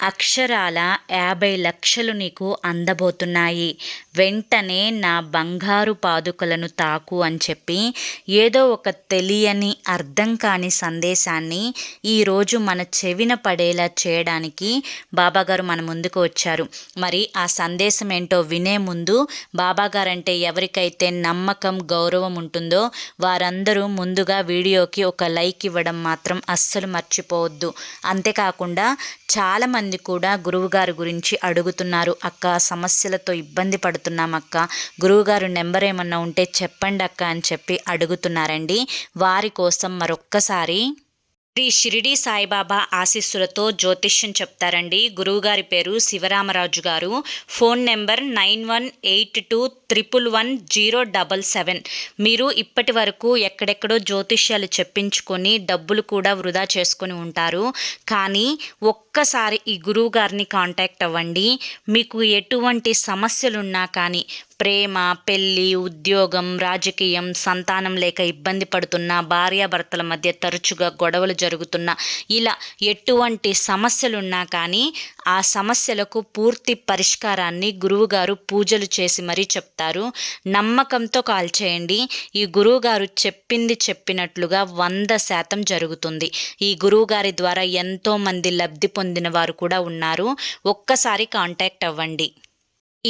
అక్షరాల యాభై లక్షలు నీకు అందబోతున్నాయి. వెంటనే నా బంగారు పాదుకలను తాకు అని చెప్పి ఏదో ఒక తెలియని అర్థం కాని సందేశాన్ని ఈరోజు మన చెవిన పడేలా చేయడానికి బాబాగారు మన ముందుకు వచ్చారు. మరి ఆ సందేశం ఏంటో వినే ముందు బాబాగారు అంటే ఎవరికైతే నమ్మకం గౌరవం ఉంటుందో వారందరూ ముందుగా వీడియోకి ఒక లైక్ ఇవ్వడం మాత్రం అస్సలు మర్చిపోవద్దు. అంతేకాకుండా చాలామంది మంది కూడా గురువుగారి గురించి అడుగుతున్నారు. అక్క సమస్యలతో ఇబ్బంది పడుతున్నాం అక్క. గురువుగారు నెంబర్ ఏమన్నా ఉంటే చెప్పండి అక్క అని చెప్పి అడుగుతున్నారండి. వారి కోసం మరొక్కసారి శ్రీ షిరిడి సాయిబాబా ఆశీస్సులతో జ్యోతిష్యం చెప్తారండి. గురువుగారి పేరు Shivaramaraju garu. Phone number nine one eight two triple one zero double seven. మీరు ఇప్పటి వరకు ఎక్కడెక్కడో జ్యోతిష్యాలు చెప్పించుకొని డబ్బులు కూడా వృధా చేసుకొని ఉంటారు. కానీ ఒక్కసారి ఈ గురువు గారిని కాంటాక్ట్ అవ్వండి. మీకు ఎటువంటి సమస్యలున్నా కానీ ప్రేమ పెళ్ళి ఉద్యోగం రాజకీయం సంతానం లేక ఇబ్బంది పడుతున్న భార్యాభర్తల మధ్య తరచుగా గొడవలు జరుగుతున్న ఇలా ఎటువంటి సమస్యలున్నా కానీ ఆ సమస్యలకు పూర్తి పరిష్కారాన్ని గురువుగారు పూజలు చేసి మరీ చెప్తారు. నమ్మకంతో కాల్ చేయండి. ఈ గురువుగారు చెప్పింది చెప్పినట్లుగా వంద శాతం జరుగుతుంది. ఈ గురువుగారి ద్వారా ఎంతోమంది లబ్ధి పొందిన వారు కూడా ఉన్నారు. ఒక్కసారి కాంటాక్ట్ అవ్వండి.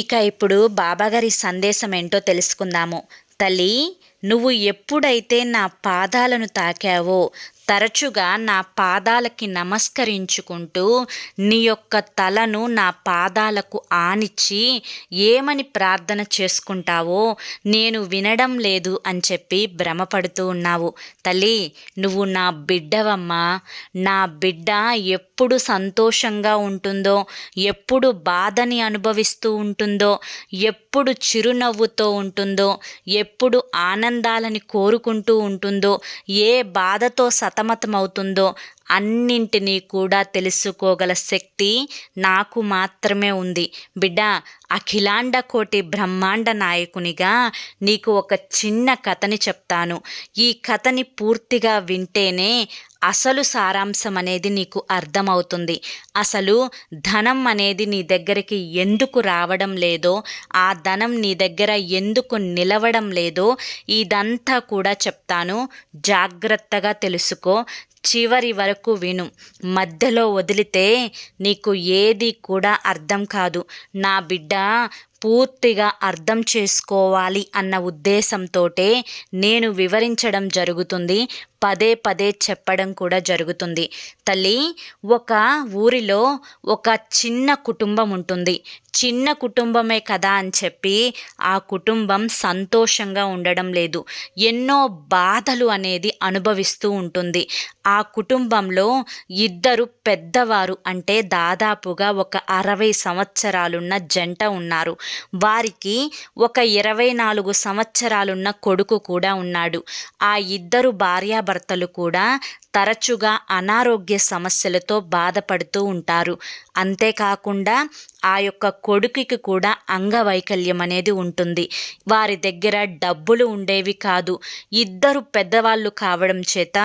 ఇక ఇప్పుడు బాబాగారి సందేశం ఏంటో తెలుసుకుందాము. తల్లి నువ్వు ఎప్పుడైతే నా పాదాలను తాకావో తరచుగా నా పాదాలకి నమస్కరించుకుంటూ నీ యొక్క తలను నా పాదాలకు ఆనిచ్చి ఏమని ప్రార్థన చేసుకుంటావో నేను వినడం లేదు అని చెప్పి భ్రమపడుతూ ఉన్నావు. తల్లి నువ్వు నా బిడ్డవమ్మా. నా బిడ్డ ఎప్పుడు సంతోషంగా ఉంటుందో ఎప్పుడు బాధని అనుభవిస్తూ ఉంటుందో ఎప్పుడు ఎప్పుడు చిరునవ్వుతో ఉంటుందో ఎప్పుడు ఆనందాలని కోరుకుంటూ ఉంటుందో ఏ బాధతో సతమతమవుతుందో అన్నింటినీ కూడా తెలుసుకోగల శక్తి నాకు మాత్రమే ఉంది. బిడ్డ అఖిలాండ కోటి బ్రహ్మాండ నాయకునిగా నీకు ఒక చిన్న కథని చెప్తాను. ఈ కథని పూర్తిగా వింటేనే అసలు సారాంశం అనేది నీకు అర్థమవుతుంది. అసలు ధనం అనేది నీ దగ్గరికి ఎందుకు రావడం లేదో ఆ ధనం నీ దగ్గర ఎందుకు నిలవడం లేదో ఇదంతా కూడా చెప్తాను. జాగ్రత్తగా తెలుసుకో. చివరి వరకు విను. మధ్యలో వదిలితే నీకు ఏది కూడా అర్థం కాదు. నా బిడ్డ పూర్తిగా అర్థం చేసుకోవాలి అన్న ఉద్దేశంతో నేను వివరించడం జరుగుతుంది. పదే పదే చెప్పడం కూడా జరుగుతుంది. తల్లి ఒక ఊరిలో ఒక చిన్న కుటుంబం ఉంటుంది. చిన్న కుటుంబమే కదా అని చెప్పి ఆ కుటుంబం సంతోషంగా ఉండడం లేదు. ఎన్నో బాధలు అనేది అనుభవిస్తూ ఉంటుంది. ఆ కుటుంబంలో ఇద్దరు పెద్దవారు అంటే దాదాపుగా ఒక అరవై సంవత్సరాలున్న జంట ఉన్నారు. వారికి ఒక ఇరవై నాలుగు సంవత్సరాలున్న కొడుకు కూడా ఉన్నాడు. ఆ ఇద్దరు భార్యాభర్తలు కూడా తరచుగా అనారోగ్య సమస్యలతో బాధపడుతూ ఉంటారు. అంతేకాకుండా ఆ యొక్క కొడుకుకి కూడా అంగవైకల్యం అనేది ఉంటుంది. వారి దగ్గర డబ్బులు ఉండేవి కాదు. ఇద్దరు పెద్దవాళ్ళు కావడం చేత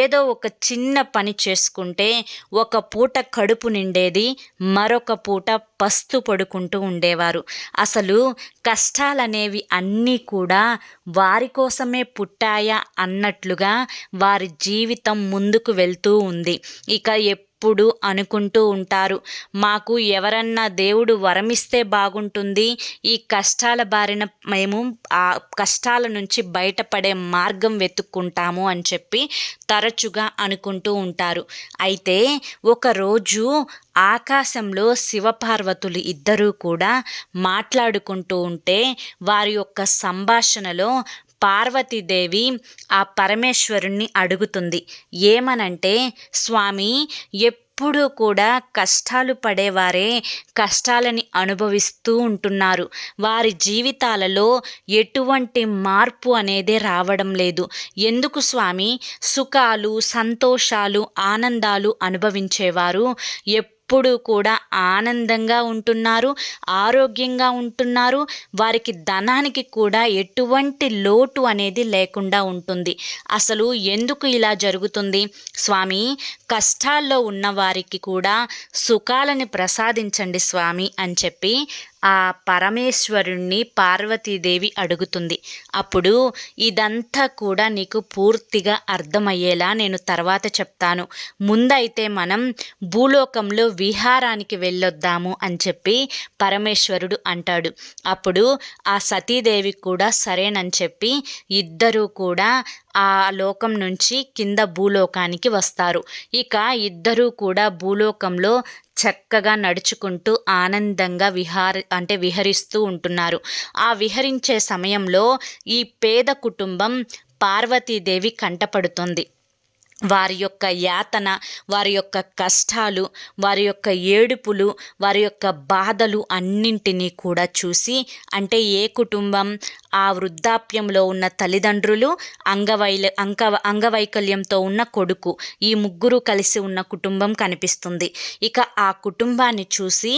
ఏదో ఒక చిన్న పని చేసుకుంటే ఒక పూట కడుపు నిండేది మరొక పూట పస్తు పడుకుంటూ ఉండేవారు. అసలు కష్టాలనేవి అన్నీ కూడా వారి కోసమే పుట్టాయా అన్నట్లుగా వారి జీవితం ముందుకు వెళ్తూ ఉంది. ఇక ఎప్పుడు అనుకుంటూ ఉంటారు. మాకు ఎవరన్నా దేవుడు వరమిస్తే బాగుంటుంది. ఈ కష్టాల బారిన మేము ఆ కష్టాల నుంచి బయటపడే మార్గం వెతుక్కుంటాము అని చెప్పి తరచుగా అనుకుంటూ ఉంటారు. అయితే ఒకరోజు ఆకాశంలో శివపార్వతులు ఇద్దరూ కూడా మాట్లాడుకుంటూ ఉంటే వారి యొక్క సంభాషణలో పార్వతీదేవి ఆ పరమేశ్వరుణ్ణి అడుగుతుంది. ఏమనంటే స్వామి ఎప్పుడూ కూడా కష్టాలు పడేవారే కష్టాలని అనుభవిస్తూ ఉంటున్నారు. వారి జీవితాలలో ఎటువంటి మార్పు అనేది రావడం లేదు. ఎందుకు స్వామి? సుఖాలు సంతోషాలు ఆనందాలు అనుభవించేవారు ఎప్పుడు ఎప్పుడూ కూడా ఆనందంగా ఉంటున్నారు ఆరోగ్యంగా ఉంటున్నారు. వారికి ధనానికి కూడా ఎటువంటి లోటు అనేది లేకుండా ఉంటుంది. అసలు ఎందుకు ఇలా జరుగుతుంది? స్వామి కష్టాల్లో ఉన్న వారికి కూడా సుఖాలని ప్రసాదించండి స్వామి అని చెప్పి ఆ పరమేశ్వరుణ్ణి పార్వతీదేవి అడుగుతుంది. అప్పుడు ఇదంతా కూడా నీకు పూర్తిగా అర్థమయ్యేలా నేను తర్వాత చెప్తాను. ముందైతే మనం భూలోకంలో విహారానికి వెళ్ళొద్దాము అని చెప్పి పరమేశ్వరుడు అంటాడు. అప్పుడు ఆ సతీదేవి కూడా సరేనని చెప్పి ఇద్దరూ కూడా ఆ లోకం నుంచి కింద భూలోకానికి వస్తారు. ఇక ఇద్దరూ కూడా భూలోకంలో చక్కగా నడుచుకుంటూ ఆనందంగా విహార అంటే విహరిస్తూ ఉంటున్నారు. ఆ విహరించే సమయంలో ఈ పేద కుటుంబం పార్వతీదేవి కంటపడుతుంది. వారి యొక్క యాతన వారి యొక్క కష్టాలు వారి యొక్క ఏడుపులు వారి యొక్క బాధలు అన్నింటినీ కూడా చూసి అంటే ఏ కుటుంబం ఆ వృద్ధాప్యంలో ఉన్న తల్లిదండ్రులు అంగవైల అంక అంగవైకల్యంతో ఉన్న కొడుకు ఈ ముగ్గురు కలిసి ఉన్న కుటుంబం కనిపిస్తుంది. ఇక ఆ కుటుంబాన్ని చూసి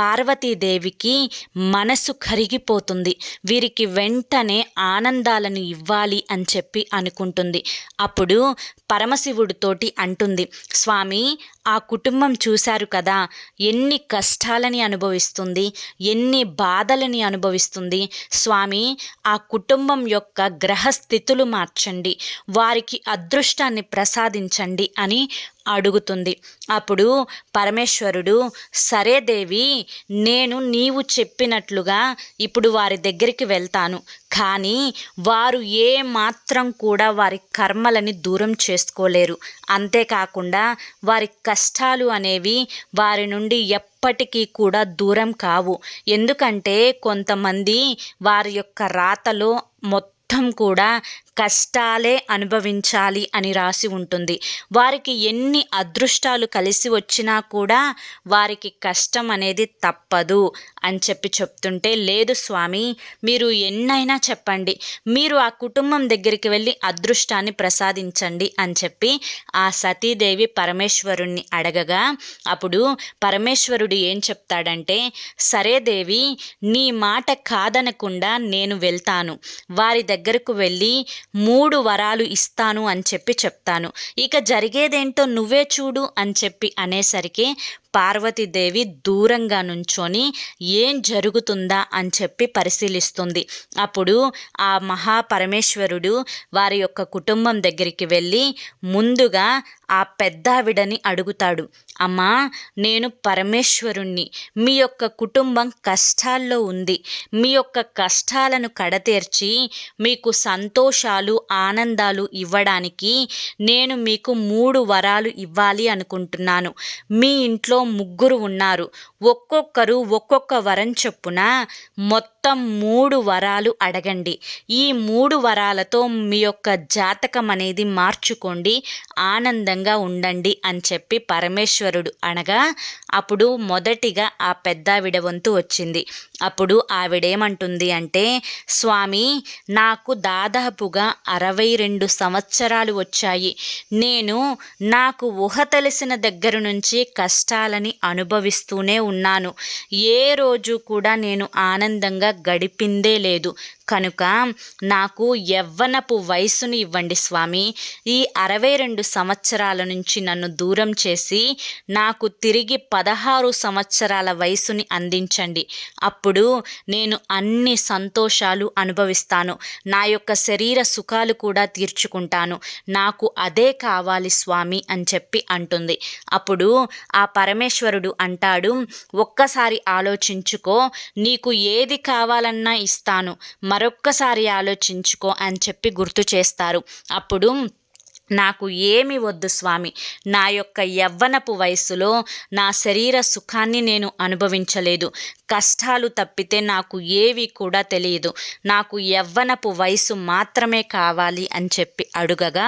పార్వతీదేవికి మనసు కరిగిపోతుంది. వీరికి వెంటనే ఆనందాలను ఇవ్వాలి అని చెప్పి అనుకుంటుంది. అప్పుడు పరమశివుడితోటి అంటుంది. స్వామి ఆ కుటుంబం చూశారు కదా. ఎన్ని కష్టాలని అనుభవిస్తుంది. ఎన్ని బాధలని అనుభవిస్తుంది. స్వామి ఆ కుటుంబం యొక్క గ్రహస్థితులు మార్చండి. వారికి అదృష్టాన్ని ప్రసాదించండి అని అడుగుతుంది. అప్పుడు పరమేశ్వరుడు సరే దేవి నేను నీవు చెప్పినట్లుగా ఇప్పుడు వారి దగ్గరికి వెళ్తాను. కానీ వారు ఏ మాత్రం కూడా వారి కర్మలని దూరం చేసుకోలేరు. అంతేకాకుండా వారి కష్టాలు అనేవి వారి నుండి ఎప్పటికీ కూడా దూరం కావు. ఎందుకంటే కొంతమంది వారి యొక్క రాతలో మొత్తం మొత్తం కూడా కష్టాలే అనుభవించాలి అని రాసి ఉంటుంది. వారికి ఎన్ని అదృష్టాలు కలిసి వచ్చినా కూడా వారికి కష్టం అనేది తప్పదు అని చెప్పి చెప్తుంటే లేదు స్వామి మీరు ఎన్నైనా చెప్పండి. మీరు ఆ కుటుంబం దగ్గరికి వెళ్ళి అదృష్టాన్ని ప్రసాదించండి అని చెప్పి ఆ సతీదేవి పరమేశ్వరుణ్ణి అడగగా అప్పుడు పరమేశ్వరుడు ఏం చెప్తాడంటే సరే దేవి నీ మాట కాదనకుండా నేను వెళ్తాను. వారి దగ్గరకు వెళ్ళి మూడు వరాలు ఇస్తాను అని చెప్పి చెప్తాను. ఇక జరిగేదేంటో నువ్వే చూడు అని చెప్పి అనేసరికి పార్వతీదేవి దూరంగా నుంచొని ఏం జరుగుతుందా అని చెప్పి పరిశీలిస్తుంది. అప్పుడు ఆ మహాపరమేశ్వరుడు వారి యొక్క కుటుంబం దగ్గరికి వెళ్ళి ముందుగా ఆ పెద్దావిడని అడుగుతాడు. అమ్మా నేను పరమేశ్వరుణ్ణి. మీ యొక్క కుటుంబం కష్టాల్లో ఉంది. మీ యొక్క కష్టాలను కడతీర్చి మీకు సంతోషాలు ఆనందాలు ఇవ్వడానికి నేను మీకు మూడు వరాలు ఇవ్వాలి అనుకుంటున్నాను. మీ ఇంట్లో ముగ్గురు ఉన్నారు. ఒక్కొక్కరు ఒక్కొక్క వరం చొప్పున మొత్తం మూడు వరాలు అడగండి. ఈ మూడు వరాలతో మీ యొక్క జాతకం అనేది మార్చుకోండి. ఆనందంగా ఉండండి అని చెప్పి పరమేశ్వరుడు అనగా అప్పుడు మొదటిగా ఆ పెద్దావిడ వంతు వచ్చింది. అప్పుడు ఆవిడేమంటుంది అంటే స్వామి నాకు దాదాపుగా అరవై రెండు సంవత్సరాలు వచ్చాయి. నేను నాకు ఊహ తెలిసిన దగ్గర నుంచి కష్టాలని అనుభవిస్తూనే ఉన్నాను. ఏ రోజు కూడా నేను ఆనందంగా గడిపిందే లేదు. కనుక నాకు యవ్వనపు వయసుని ఇవ్వండి స్వామి. ఈ అరవై రెండు సంవత్సరాల నుంచి నన్ను దూరం చేసి నాకు తిరిగి పదహారు సంవత్సరాల వయసుని అందించండి. అప్పుడు నేను అన్ని సంతోషాలు అనుభవిస్తాను. నా యొక్క శరీర సుఖాలు కూడా తీర్చుకుంటాను. నాకు అదే కావాలి స్వామి అని చెప్పి అంటుంది. అప్పుడు ఆ పరమేశ్వరుడు అంటాడు ఒక్కసారి ఆలోచించుకో నీకు ఏది కావాలన్నా ఇస్తాను. మరొక్కసారి ఆలోచించుకో అని చెప్పి గుర్తు చేస్తారు. అప్పుడు నాకు ఏమి వద్దు స్వామి. నా యొక్క యవ్వనపు వయస్సులో నా శరీర సుఖాన్ని నేను అనుభవించలేదు. కష్టాలు తప్పితే నాకు ఏవి కూడా తెలియదు. నాకు యవ్వనపు వయసు మాత్రమే కావాలి అని చెప్పి అడుగగా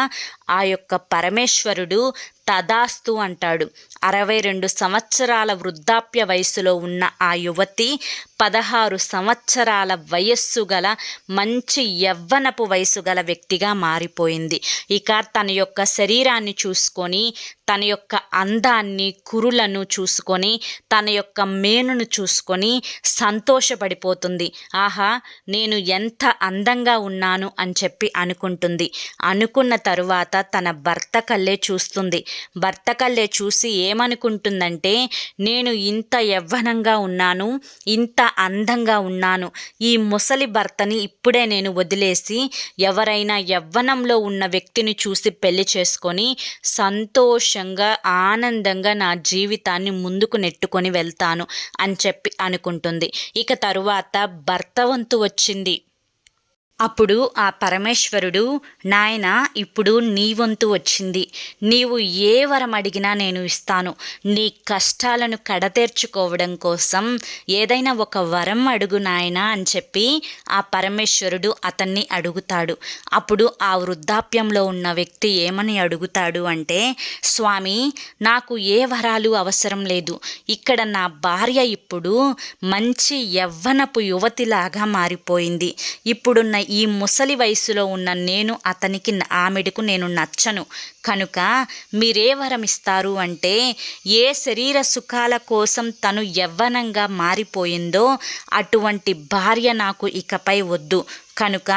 ఆ యొక్క పరమేశ్వరుడు తదాస్తు అంటాడు. అరవై రెండు సంవత్సరాల వృద్ధాప్య వయసులో ఉన్న ఆ యువతి పదహారు సంవత్సరాల వయస్సు గల మంచి యవ్వనపు వయసు గల వ్యక్తిగా మారిపోయింది. ఇక తన యొక్క శరీరాన్ని చూసుకొని తన యొక్క అందాన్ని కురులను చూసుకొని తన యొక్క మేనును చూసుకొని సంతోషపడిపోతుంది. ఆహా నేను ఎంత అందంగా ఉన్నాను అని చెప్పి అనుకుంటుంది. అనుకున్న తరువాత తన భర్త కళ్ళే చూస్తుంది. భర్త కళ్ళే చూసి ఏమనుకుంటుందంటే నేను ఇంత యవ్వనంగా ఉన్నాను ఇంత అందంగా ఉన్నాను. ఈ ముసలి భర్తని ఇప్పుడే నేను వదిలేసి ఎవరైనా యవ్వనంలో ఉన్న వ్యక్తిని చూసి పెళ్ళి చేసుకొని సంతోషంగా ఆనందంగా నా జీవితాన్ని ముందుకు నెట్టుకొని వెళ్తాను అని చెప్పి అనుకుంటుంది. ఇక తరువాత భర్త వంతు వచ్చింది. అప్పుడు ఆ పరమేశ్వరుడు నాయన ఇప్పుడు నీ వంతు వచ్చింది. నీవు ఏ వరం అడిగినా నేను ఇస్తాను. నీ కష్టాలను కడతేర్చుకోవడం కోసం ఏదైనా ఒక వరం అడుగు నాయన అని చెప్పి ఆ పరమేశ్వరుడు అతన్ని అడుగుతాడు. అప్పుడు ఆ వృద్ధాప్యంలో ఉన్న వ్యక్తి ఏమని అడుగుతాడు అంటే స్వామి నాకు ఏ వరాలు అవసరం లేదు. ఇక్కడ నా భార్య ఇప్పుడు మంచి యవ్వనపు యువతిలాగా మారిపోయింది. ఇప్పుడున్న ఈ ముసలి వయసులో ఉన్న నేను అతనికి ఆమెడకు నేను నచ్చను. కనుక మీరే వరం ఇస్తారు అంటే ఏ శరీర సుఖాల కోసం తను యవ్వనంగా మారిపోయిందో అటువంటి భార్య నాకు ఇకపై వద్దు. కనుక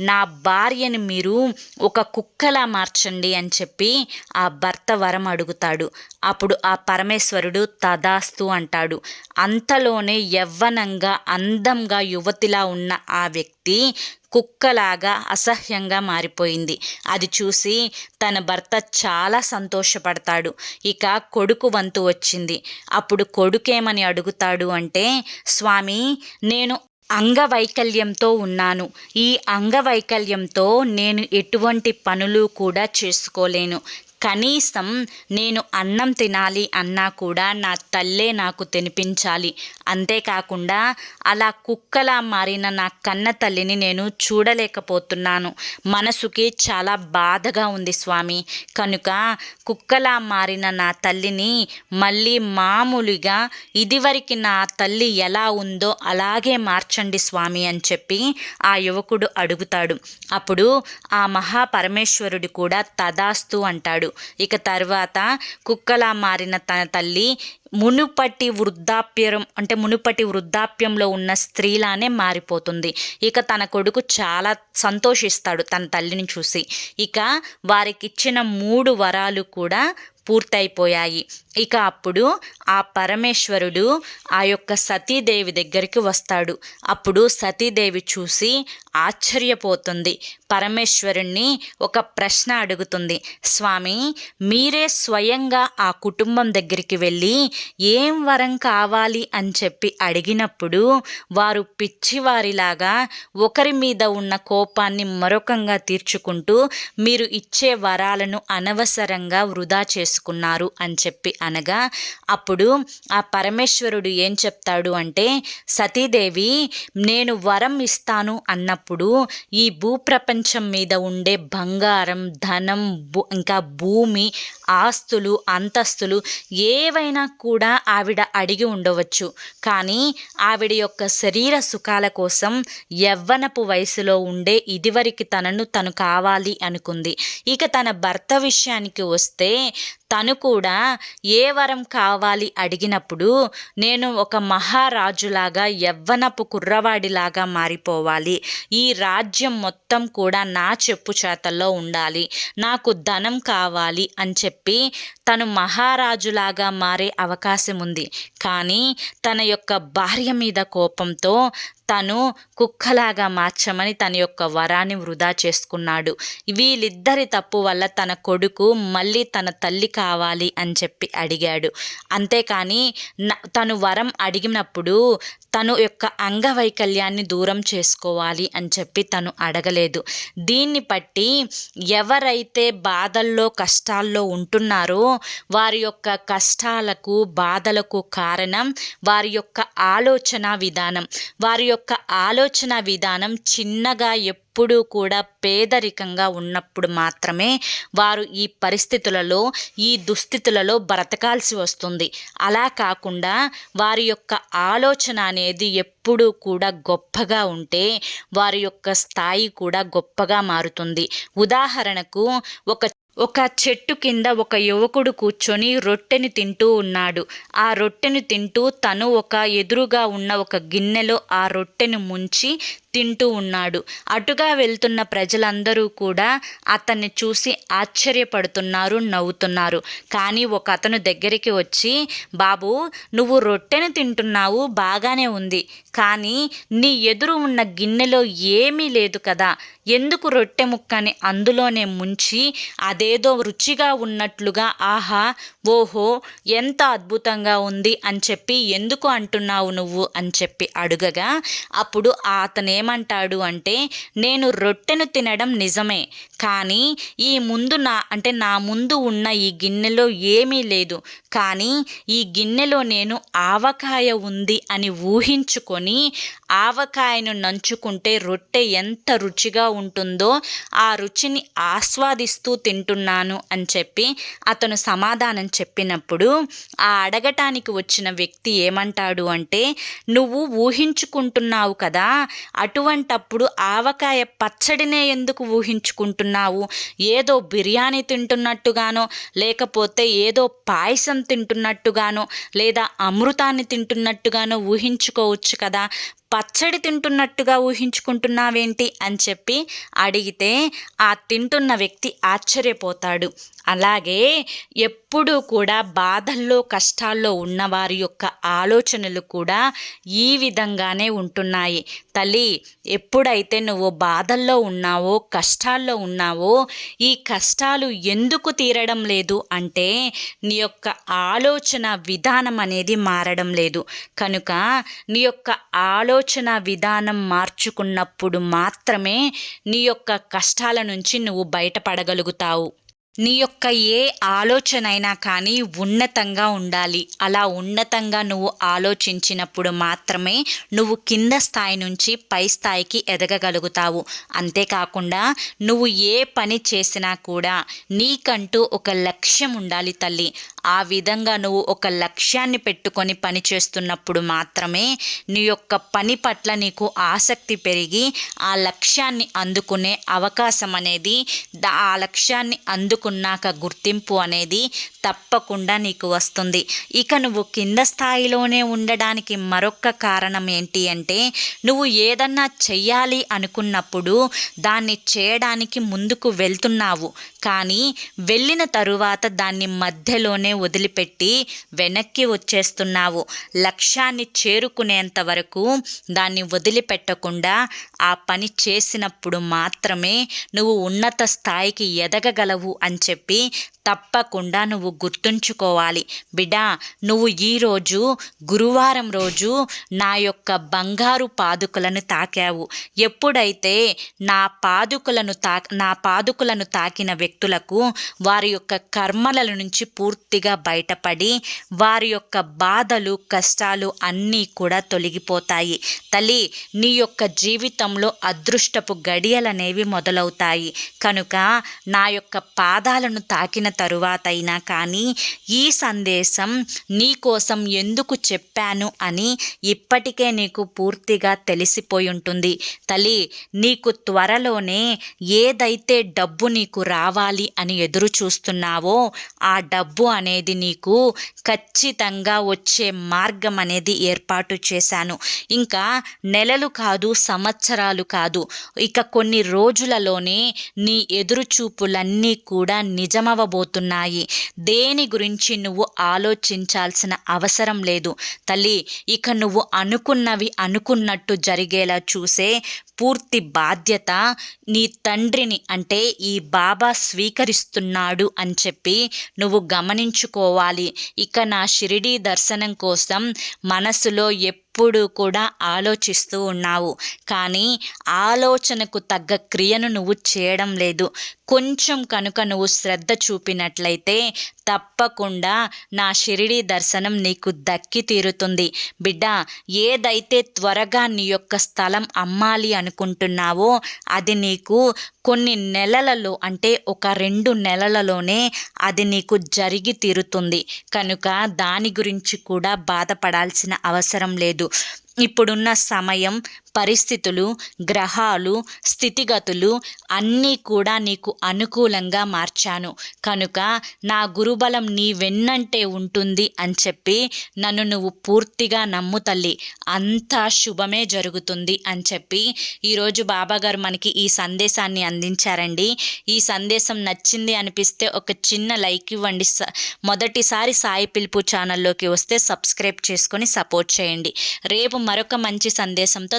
నా భార్యని మీరు ఒక కుక్కలా మార్చండి అని చెప్పి ఆ భర్త వరం అడుగుతాడు. అప్పుడు ఆ పరమేశ్వరుడు తదాస్తు అంటాడు. అంతలోనే యవ్వనంగా అందంగా యువతిలా ఉన్న ఆ వ్యక్తి కుక్కలాగా అసహ్యంగా మారిపోయింది. అది చూసి తన భర్త చాలా సంతోషపడతాడు. ఇక కొడుకు వంతు వచ్చింది. అప్పుడు కొడుకేమని అడుగుతాడు అంటే స్వామి నేను అంగవైకల్యంతో ఉన్నాను. ఈ అంగవైకల్యంతో నేను ఎటువంటి పనులు కూడా చేసుకోలేను. కనీసం నేను అన్నం తినాలి అన్నా కూడా నా తల్లే నాకు తినిపించాలి. అంతేకాకుండా అలా కుక్కలా మారిన నా కన్న తల్లిని నేను చూడలేకపోతున్నాను. మనసుకి చాలా బాధగా ఉంది స్వామి. కనుక కుక్కలా మారిన నా తల్లిని మళ్ళీ మామూలుగా ఇదివరకు నా తల్లి ఎలా ఉందో అలాగే మార్చండి స్వామి అని చెప్పి ఆ యువకుడు అడుగుతాడు. అప్పుడు ఆ మహాపరమేశ్వరుడు కూడా తదాస్తు అంటాడు. ఇక తర్వాత కుక్కలా మారిన తన తల్లి మునుపటి వృద్ధాప్యం అంటే మునుపటి వృద్ధాప్యంలో ఉన్న స్త్రీలానే మారిపోతుంది. ఇక తన కొడుకు చాలా సంతోషిస్తాడు తన తల్లిని చూసి. ఇక వారికిచ్చిన మూడు వరాలు కూడా పూర్తయిపోయాయి. ఇక అప్పుడు ఆ పరమేశ్వరుడు ఆ యొక్క సతీదేవి దగ్గరికి వస్తాడు. అప్పుడు సతీదేవి చూసి ఆశ్చర్యపోతుంది. పరమేశ్వరుణ్ణి ఒక ప్రశ్న అడుగుతుంది. స్వామి మీరే స్వయంగా ఆ కుటుంబం దగ్గరికి వెళ్ళి ఏం వరం కావాలి అని చెప్పి అడిగినప్పుడు వారు పిచ్చివారిలాగా ఒకరి మీద ఉన్న కోపాన్ని మరొకంగా తీర్చుకుంటూ మీరు ఇచ్చే వరాలను అనవసరంగా వృధా చేసుకున్నారు అని చెప్పి అనగా అప్పుడు ఆ పరమేశ్వరుడు ఏం చెప్తాడు అంటే సతీదేవి నేను వరం ఇస్తాను అన్నప్పుడు ఈ భూప్రపంచం మీద ఉండే బంగారం ధనం ఇంకా భూమి ఆస్తులు అంతస్తులు ఏవైనా కూడా ఆవిడ అడిగి ఉండవచ్చు. కానీ ఆవిడ యొక్క శరీర సుఖాల కోసం యవ్వనపు వయసులో ఉండే ఇదివరకు తనను తను కావాలి అనుకుంది. ఇక తన భర్త విషయానికి వస్తే తను కూడా ఏ వరం కావాలి అడిగినప్పుడు నేను ఒక మహారాజులాగా యవ్వనపు కుర్రవాడిలాగా మారిపోవాలి. ఈ రాజ్యం మొత్తం కూడా నా చెప్పు చేతల్లో ఉండాలి. నాకు ధనం కావాలి అని చెప్పి తను మహారాజులాగా మారే అవకాశం ఉంది కానీ తన యొక్క భార్య మీద కోపంతో తను కుక్కలాగా మార్చమని తన యొక్క వరాన్ని వృధా చేసుకున్నాడు. వీళ్ళిద్దరి తప్పు వల్ల తన కొడుకు మళ్ళీ తన తల్లి కావాలి అని చెప్పి అడిగాడు. అంతేకాని న- తను వరం అడిగినప్పుడు తను యొక్క అంగవైకల్యాన్ని దూరం చేసుకోవాలి అని చెప్పి తను అడగలేదు. దీన్ని బట్టి ఎవరైతే బాధల్లో కష్టాల్లో ఉంటున్నారో వారి యొక్క కష్టాలకు బాధలకు కారణం వారి యొక్క ఆలోచన విధానం. వారి యొక్క ఆలోచన విధానం చిన్నగా ఎప్పుడు కూడా పేదరికంగా ఉన్నప్పుడు మాత్రమే వారు ఈ పరిస్థితులలో ఈ దుస్థితులలో బ్రతకాల్సి వస్తుంది. అలా కాకుండా వారి యొక్క ఆలోచన అనేది ఎప్పుడూ కూడా గొప్పగా ఉంటే వారి యొక్క స్థాయి కూడా గొప్పగా మారుతుంది. ఉదాహరణకు ఒక ఒక చెట్టు కింద ఒక యువకుడు కూర్చొని రొట్టెని తింటూ ఉన్నాడు. ఆ రొట్టెను తింటూ తను ఒక ఎదురుగా ఉన్న ఒక గిన్నెలో ఆ రొట్టెను ముంచి తింటూ ఉన్నాడు. అటుగా వెళ్తున్న ప్రజలందరూ కూడా అతన్ని చూసి ఆశ్చర్యపడుతున్నారు నవ్వుతున్నారు. కానీ ఒక అతను దగ్గరికి వచ్చి బాబు నువ్వు రొట్టెను తింటున్నావు బాగానే ఉంది. కానీ నీ ఎదురు ఉన్న గిన్నెలో ఏమీ లేదు కదా. ఎందుకు రొట్టె ముక్కని అందులోనే ముంచి అదేదో రుచిగా ఉన్నట్లుగా ఆహా ఓహో ఎంత అద్భుతంగా ఉంది అని చెప్పి ఎందుకు అంటున్నావు నువ్వు? అని చెప్పి అడుగగా అప్పుడు అతను ఏమంటాడు అంటే నేను రొట్టెను తినడం నిజమే కానీ ఈ ముందు నా అంటే నా ముందు ఉన్న ఈ గిన్నెలో ఏమీ లేదు కానీ ఈ గిన్నెలో నేను ఆవకాయ ఉంది అని ఊహించుకొని ఆవకాయను నంచుకుంటే రొట్టె ఎంత రుచిగా ఉంటుందో ఆ రుచిని ఆస్వాదిస్తూ తింటున్నాను అని చెప్పి అతను సమాధానం చెప్పినప్పుడు ఆ అడగటానికి వచ్చిన వ్యక్తి ఏమంటాడు అంటే నువ్వు ఊహించుకుంటున్నావు కదా అటువంటప్పుడు ఆవకాయ పచ్చడినే ఎందుకు ఊహించుకుంటున్నావు? ఏదో బిర్యానీ తింటున్నట్టుగానో లేకపోతే ఏదో పాయసం తింటున్నట్టుగానో లేదా అమృతాన్ని తింటున్నట్టుగానో ఊహించుకోవచ్చు కదా. పచ్చడి తింటున్నట్టుగా ఊహించుకుంటున్నావేంటి అని చెప్పి అడిగితే ఆ తింటున్న వ్యక్తి ఆశ్చర్యపోతాడు. అలాగే ఎప్పుడూ కూడా బాధల్లో కష్టాల్లో ఉన్నవారి యొక్క ఆలోచనలు కూడా ఈ విధంగానే ఉంటున్నాయి. తల్లి ఎప్పుడైతే నువ్వు బాధల్లో ఉన్నావో కష్టాల్లో ఉన్నావో ఈ కష్టాలు ఎందుకు తీరడం లేదు అంటే నీ యొక్క ఆలోచన విధానం అనేది మారడం లేదు. కనుక నీ యొక్క ఆలోచన విధానం మార్చుకున్నప్పుడు మాత్రమే నీ యొక్క కష్టాల నుంచి నువ్వు బయటపడగలుగుతావు. నీ యొక్క ఏ ఆలోచన అయినా కానీ ఉన్నతంగా ఉండాలి. అలా ఉన్నతంగా నువ్వు ఆలోచించినప్పుడు మాత్రమే నువ్వు కింద స్థాయి నుంచి పై స్థాయికి ఎదగగలుగుతావు. అంతేకాకుండా నువ్వు ఏ పని చేసినా కూడా నీకంటూ ఒక లక్ష్యం ఉండాలి తల్లి. ఆ విధంగా నువ్వు ఒక లక్ష్యాన్ని పెట్టుకొని పని చేస్తున్నప్పుడు మాత్రమే నీ యొక్క పని పట్ల నీకు ఆసక్తి పెరిగి ఆ లక్ష్యాన్ని అందుకునే అవకాశం అనేది ఆ లక్ష్యాన్ని అందుకున్నాక గుర్తింపు అనేది తప్పకుండా నీకు వస్తుంది. ఇక నువ్వు కింద స్థాయిలోనే ఉండడానికి మరొక కారణం ఏంటి అంటే నువ్వు ఏదన్నా చెయ్యాలి అనుకున్నప్పుడు దాన్ని చేయడానికి ముందుకు వెళ్తున్నావు. కానీ వెళ్ళిన తరువాత దాన్ని మధ్యలోనే వదిలిపెట్టి వెనక్కి వచ్చేస్తున్నావు. లక్ష్యాన్ని చేరుకునేంత వరకు దాన్ని వదిలిపెట్టకుండా ఆ పని చేసినప్పుడు మాత్రమే నువ్వు ఉన్నత స్థాయికి ఎదగగలవు అని చెప్పి తప్పకుండా నువ్వు గుర్తుంచుకోవాలి. బిడ్డా నువ్వు ఈరోజు గురువారం రోజు నా యొక్క బంగారు పాదుకలను తాకావు. ఎప్పుడైతే నా పాదుకలను తా నా పాదుకలను తాకిన వ్యక్తులకు వారి యొక్క కర్మల నుంచి పూర్తిగా బయటపడి వారి యొక్క బాధలు కష్టాలు అన్నీ కూడా తొలగిపోతాయి. తల్లి నీ యొక్క జీవితంలో అదృష్టపు గడియలనేవి మొదలవుతాయి. కనుక నా యొక్క పాదాలను తాకిన తరువాత అయినా కానీ ఈ సందేశం నీ కోసం ఎందుకు చెప్పాను అని ఇప్పటికే నీకు పూర్తిగా తెలిసిపోయి ఉంటుంది. తల్లి నీకు త్వరలోనే ఏదైతే డబ్బు నీకు రావాలి అని ఎదురు చూస్తున్నావో ఆ డబ్బు అనేది నీకు ఖచ్చితంగా వచ్చే మార్గం అనేది ఏర్పాటు చేశాను. ఇంకా నెలలు కాదు సంవత్సరాలు కాదు ఇక కొన్ని రోజులలోనే నీ ఎదురుచూపులన్నీ కూడా నిజమవబోతున్నాయి దేని గురించి నువ్వు ఆలోచించాల్సిన అవసరం లేదు. తల్లి ఇక నువ్వు అనుకున్నవి అనుకున్నట్టు జరిగేలా చూసే పూర్తి బాధ్యత నీ తండ్రిని అంటే ఈ బాబా స్వీకరిస్తున్నాడు అని చెప్పి నువ్వు గమనించుకోవాలి. ఇక నా షిరిడీ దర్శనం కోసం మనసులో ఎప్పుడు కూడా ఆలోచిస్తూ ఉన్నావు. కానీ ఆలోచనకు తగ్గ క్రియను నువ్వు చేయడం లేదు. కొంచెం కనుక నువ్వు శ్రద్ధ చూపినట్లయితే తప్పకుండా నా షిరిడీ దర్శనం నీకు దక్కి తీరుతుంది. బిడ్డ ఏదైతే త్వరగా నీ యొక్క స్థలం అమ్మాలి అనుకుంటున్నావో అది నీకు కొన్ని నెలలలో అంటే ఒక రెండు నెలలలోనే అది నీకు జరిగి తీరుతుంది. కనుక దాని గురించి కూడా బాధపడాల్సిన అవసరం లేదు. ఇప్పుడున్న సమయం పరిస్థితులు గ్రహాలు స్థితిగతులు అన్నీ కూడా నీకు అనుకూలంగా మార్చాను. కనుక నా గురుబలం నీ వెన్నంటే ఉంటుంది అని చెప్పి నన్ను నువ్వు పూర్తిగా నమ్ము తల్లి. అంతా శుభమే జరుగుతుంది అని చెప్పి ఈరోజు బాబాగారు మనకి ఈ సందేశాన్ని అందించారండి. ఈ సందేశం నచ్చింది అనిపిస్తే ఒక చిన్న లైక్ ఇవ్వండి. మొదటిసారి సాయి పిలుపు ఛానల్లోకి వస్తే సబ్స్క్రైబ్ చేసుకొని సపోర్ట్ చేయండి. రేపు మరొక మంచి సందేశంతో